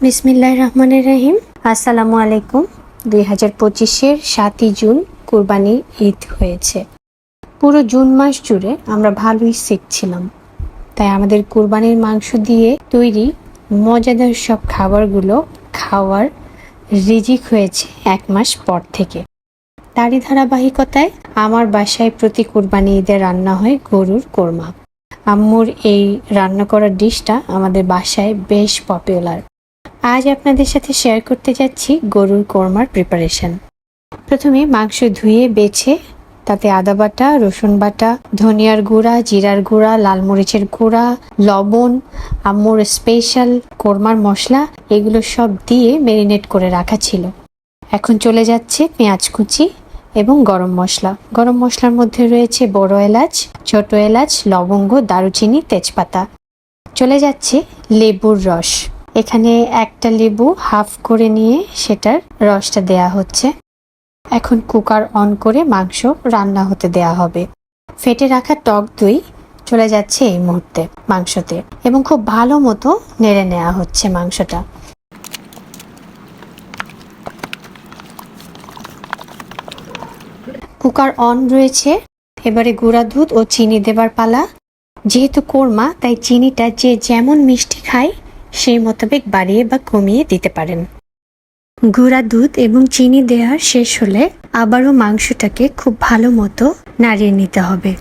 বিসমিল্লাহ রহমানের রহিম। আসসালামু আলাইকুম। দুই হাজার পঁচিশের সাতই জুন কুরবানির ঈদ হয়েছে। পুরো জুন মাস জুড়ে আমরা ভালোই শিখছিলাম তাই আমাদের কুরবানির মাংস দিয়ে তৈরি মজাদার সব খাবারগুলো খাওয়ার রিজিক হয়েছে এক মাস পর থেকে। তারই ধারাবাহিকতায় আমার বাসায় প্রতি কুরবানি ঈদে রান্না হয় গরুর কোরমা। আম্মুর এই রান্না করার ডিশটা আমাদের বাসায় বেশ পপুলার আজ আপনাদের সাথে শেয়ার করতে যাচ্ছি গরুর কোরমার প্রিপারেশন প্রথমে মাংস ধুয়ে বেছে, তাতে আদা বাটা, রসুন বাটা, ধনিয়ার গুঁড়া, জিরার গুঁড়া, লাল মরিচের গুঁড়া, লবণ, আম্মুর স্পেশাল কোরমার মশলা, এগুলো সব দিয়ে মেরিনেট করে রাখা ছিল। এখন চলে যাচ্ছে পেঁয়াজ কুচি এবং গরম মশলা। গরম মশলার মধ্যে রয়েছে বড় এলাচ, ছোট এলাচ, লবঙ্গ, দারুচিনি, তেজপাতা। চলে যাচ্ছে লেবুর রস। এখানে একটা লেবু হাফ করে নিয়ে সেটার রসটা দেয়া হচ্ছে। এখন কুকার অন করে মাংস রান্না হতে দেয়া হবে। ফেটে রাখা টক দই চলে যাচ্ছে এই মুহূর্তে মাংসতে এবং খুব ভালো মতো নেড়ে নেওয়া হচ্ছে মাংসটা। কুকার অন রয়েছে। এবারে গুঁড়া দুধ ও চিনি দেবার পালা। যেহেতু কোরমা, তাই চিনিটা যে যেমন মিষ্টি খায় সেই মোতাবেক বাড়িয়ে বা কমিয়ে দিতে পারেন। গুঁড়া দুধ এবং চিনি দেওয়া শেষ হলে আবারও মাংসটাকে খুব ভালো মতো নাড়িয়ে নিতে হবে।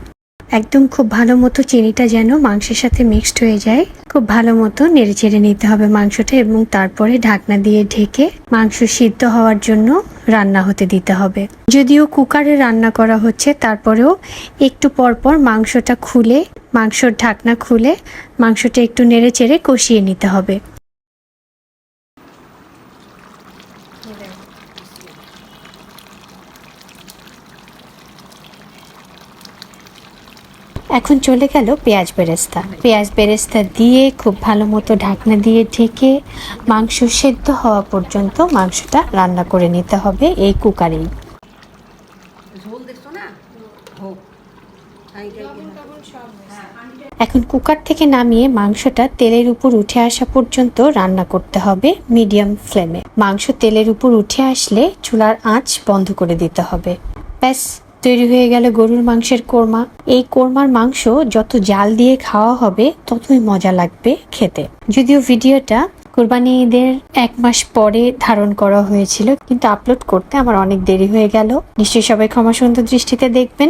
একদম খুব ভালো মতো চিনিটা যেন মাংসের সাথে মিক্সড হয়ে যায়, খুব ভালো মতো নেড়ে চেড়ে নিতে হবে মাংসটা এবং তারপরে ঢাকনা দিয়ে ঢেকে মাংস সিদ্ধ হওয়ার জন্য রান্না হতে দিতে হবে। যদিও কুকারে রান্না করা হচ্ছে, তারপরেও একটু পরপর মাংসটা খুলে, মাংসর ঢাকনা খুলে মাংসটা একটু নেড়ে চেড়ে কষিয়ে নিতে হবে। এখন চলে গেল পেঁয়াজ বেরেস্তা। পেঁয়াজ বেরেস্তা দিয়ে খুব ভালো মতো ঢাকনা দিয়ে ঢেকে মাংস সেদ্ধ হওয়া পর্যন্ত মাংসটা রান্না করে নিতে হবে এই কুকারেই। এখন কুকার থেকে নামিয়ে মাংসটা তেলের উপর উঠে আসা পর্যন্ত রান্না করতে হবে মিডিয়াম ফ্লেমে। মাংস তেলের উপর উঠে আসলে চুলার আঁচ বন্ধ করে দিতে হবে। ব্যাস। তৈরি হয়ে গেল গরুর মাংসের কোরমা। এই কোরমার মাংস যত জাল দিয়ে খাওয়া হবে, ততই মজা লাগবে খেতে। যদিও ভিডিওটা কোরবানি ঈদের এক মাস পরে ধারণ করা হয়েছিল, কিন্তু আপলোড করতে আমার অনেক দেরি হয়ে গেল। নিশ্চয়ই সবাই ক্ষমা সুন্দর দৃষ্টিতে দেখবেন।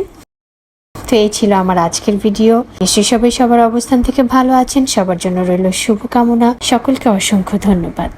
তো এই ছিল আমার আজকের ভিডিও। নিশ্চয়ই সবাই সবার অবস্থান থেকে ভালো আছেন, সবার জন্য রইল শুভকামনা। সকলকে অসংখ্য ধন্যবাদ।